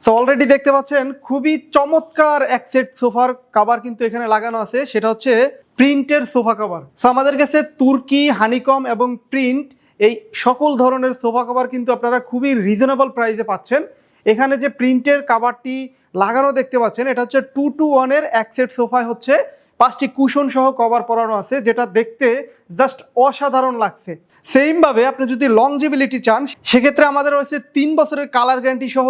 So already দেখতে পাচ্ছেন, খুবই চমৎকার এক সেট সোফার কাভার কিন্তু এখানে লাগানো আছে। সেটা হচ্ছে প্রিন্টের সোফা কাভার সো আমাদের কাছে তুর্কি হানিকম এবং প্রিন্ট এই সকল ধরনের সোফা কাভার কিন্তু আপনারা খুবই রিজনেবল প্রাইসে পাচ্ছেন। এখানে যে প্রিন্টের কাভারটি লাগানো দেখতে পাচ্ছেন, এটা হচ্ছে টু টু ওয়ানের এক সেট সোফায় হচ্ছে। পাঁচটি কুশন সহ কভার পরানো আছে, যেটা দেখতে জাস্ট অসাধারণ লাগছে। সেমভাবে আপনি যদি লংজিবিলিটি চান, সেক্ষেত্রে আমাদের রয়েছে তিন বছরের কালার গ্যারান্টি সহ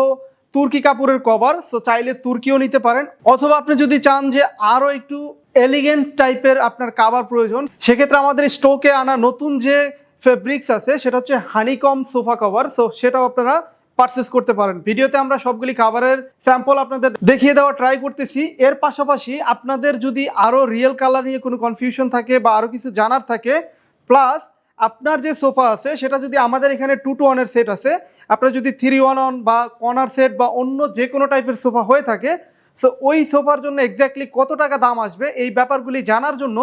তুর্কি কাপড়ের কভার সো চাইলে তুর্কিও নিতে পারেন। অথবা আপনি যদি চান যে আরও একটু এলিগেন্ট টাইপের আপনার কাভার প্রয়োজন, সেক্ষেত্রে আমাদের স্টোকে আনা নতুন যে ফেব্রিক্স আছে, সেটা হচ্ছে হানিকম সোফা কভার সো সেটাও আপনারা পারচেস করতে পারেন। ভিডিওতে আমরা সবগুলি কাভারের স্যাম্পল আপনাদের দেখিয়ে দেওয়া ট্রাই করতেছি। এর পাশাপাশি আপনাদের যদি আরও রিয়েল কালার নিয়ে কোনো কনফিউশন থাকে বা আরও কিছু জানার থাকে প্লাস আপনার যে সোফা আছে, সেটা যদি আমাদের এখানে টু টু ওয়ানের সেট আছে, আপনার যদি থ্রি ওয়ান অন বা কর্নার সেট বা অন্য যে কোনো টাইপের সোফা হয়ে থাকে সো ওই সোফার জন্য এক্স্যাক্টলি কত টাকা দাম আসবে? এই ব্যাপারগুলি জানার জন্য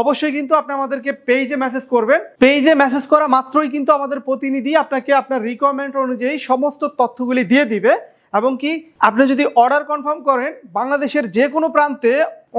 অবশ্যই কিন্তু আপনি আমাদেরকে পেজে মেসেজ করবেন। পেজে মেসেজ করা মাত্রই কিন্তু আমাদের প্রতিনিধি আপনাকে আপনার রিকোয়ারমেন্ট অনুযায়ী সমস্ত তথ্যগুলি দিয়ে দিবে এবং কি আপনি যদি অর্ডার কনফার্ম করেন, বাংলাদেশের যে কোনো প্রান্তে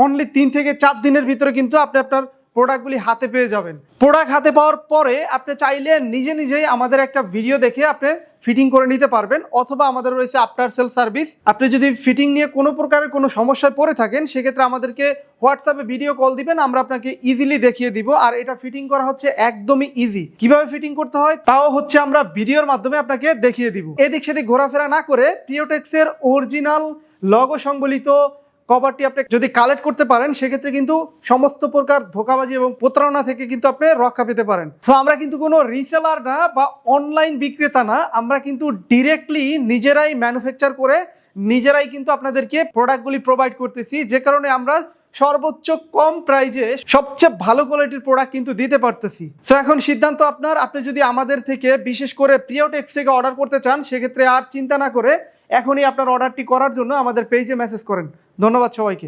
অনলি তিন থেকে চার দিনের ভিতরে কিন্তু আপনি আপনার প্রোডাক্টগুলি হাতে পেয়ে যাবেন। প্রোডাক্ট হাতে পাওয়ার পরে আপনি চাইলে নিজে নিজেই আমাদের একটা ভিডিও দেখে আপনি ফিটিং করে নিতে পারবেন, অথবা আমাদের রয়েছে আফটার সেল সার্ভিস আপনি যদি ফিটিং নিয়ে কোনো প্রকারের কোনো সমস্যায় পড়ে থাকেন, সেক্ষেত্রে আমাদেরকে হোয়াটসঅ্যাপে ভিডিও কল দিবেন, আমরা আপনাকে ইজিলি দেখিয়ে দিব। আর এটা ফিটিং করা হচ্ছে একদমই ইজি কীভাবে ফিটিং করতে হয়? তাও হচ্ছে আমরা ভিডিওর মাধ্যমে আপনাকে দেখিয়ে দিব। এদিক সেদিক ঘোরাফেরা না করে প্রিয়োটেক্সের অরিজিনাল লগো সংবলিত কভারটি আপনি যদি কালেক্ট করতে পারেন, সেক্ষেত্রে কিন্তু সমস্ত প্রকার ধোকাবাজি এবং প্রতারণা থেকে কিন্তু আপনি রক্ষা পেতে পারেন। তো আমরা কিন্তু কোনো রিসেলার না বা অনলাইন বিক্রেতা না, আমরা কিন্তু ডিরেক্টলি নিজেরাই ম্যানুফ্যাকচার করে নিজেরাই কিন্তু আপনাদেরকে প্রোডাক্টগুলি প্রোভাইড করতেছি। যে কারণে আমরা সর্বোচ্চ কম প্রাইজে সবচেয়ে ভালো কোয়ালিটির প্রোডাক্ট কিন্তু দিতে পারতেছি। সো এখন সিদ্ধান্ত আপনার। আপনি যদি আমাদের থেকে, বিশেষ করে প্রিয়টেক্স থেকে অর্ডার করতে চান, সেক্ষেত্রে আর চিন্তা না করে এখনই আপনার অর্ডারটি করার জন্য আমাদের পেজে মেসেজ করেন। ধন্যবাদ সবাইকে।